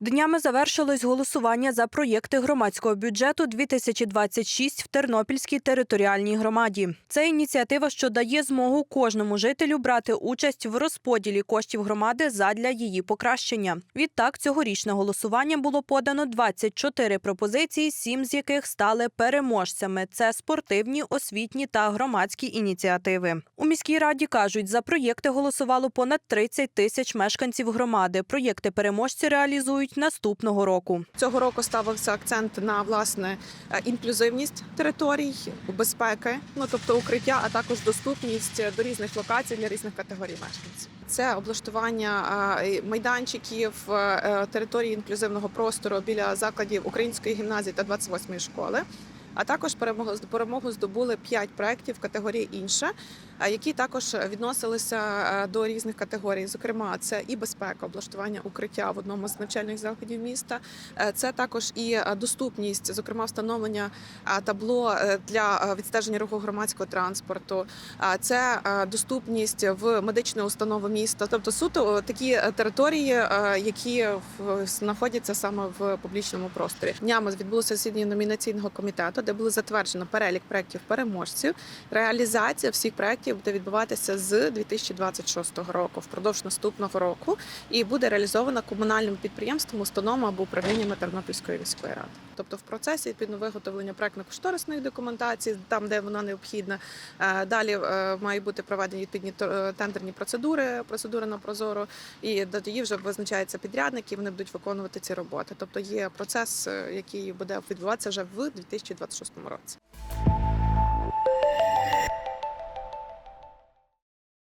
Днями завершилось голосування за проєкти громадського бюджету 2026 в Тернопільській територіальній громаді. Це ініціатива, що дає змогу кожному жителю брати участь в розподілі коштів громади задля її покращення. Відтак, цьогорічне голосування було подано 24 пропозиції, сім з яких стали переможцями. Це спортивні, освітні та громадські ініціативи. У міській раді кажуть, за проєкти голосувало понад 30 тисяч мешканців громади. Проєкти переможці реалізують наступного року. Цього року ставився акцент на власне е, інклюзивність територій, безпеки, ну тобто укриття, а також доступність до різних локацій для різних категорій мешканців. Це облаштування майданчиків е, е, території інклюзивного простору біля закладів української гімназії та 28-ї школи. А також перемогу здобули 5 проєктів категорії інша, які також відносилися е, до різних категорій. Зокрема, це і безпека, облаштування укриття в одному з навчальних закладів міста. Е, Це також і е, доступність, зокрема, встановлення табло для відстеження руху громадського транспорту. Це доступність в медичну установу міста, тобто суто такі території, які знаходяться саме в публічному просторі. Днями відбулося засідання номінаційного комітету, де було затверджено перелік проєктів переможців. Реалізація всіх проєктів буде відбуватися з 2026 року, впродовж наступного року, і буде реалізована комунальним підприємством, установами або управліннями Тернопільської міської ради. Тобто в процесі відповідно виготовлення проектно-кошторисної документації, там де вона необхідна. Е, Далі е, мають бути проведені відповідні е, тендерні процедури, процедури на прозоро, і до тоді вже визначаються підрядники, вони будуть виконувати ці роботи. Тобто є процес, який буде відбуватися вже в 2026 році.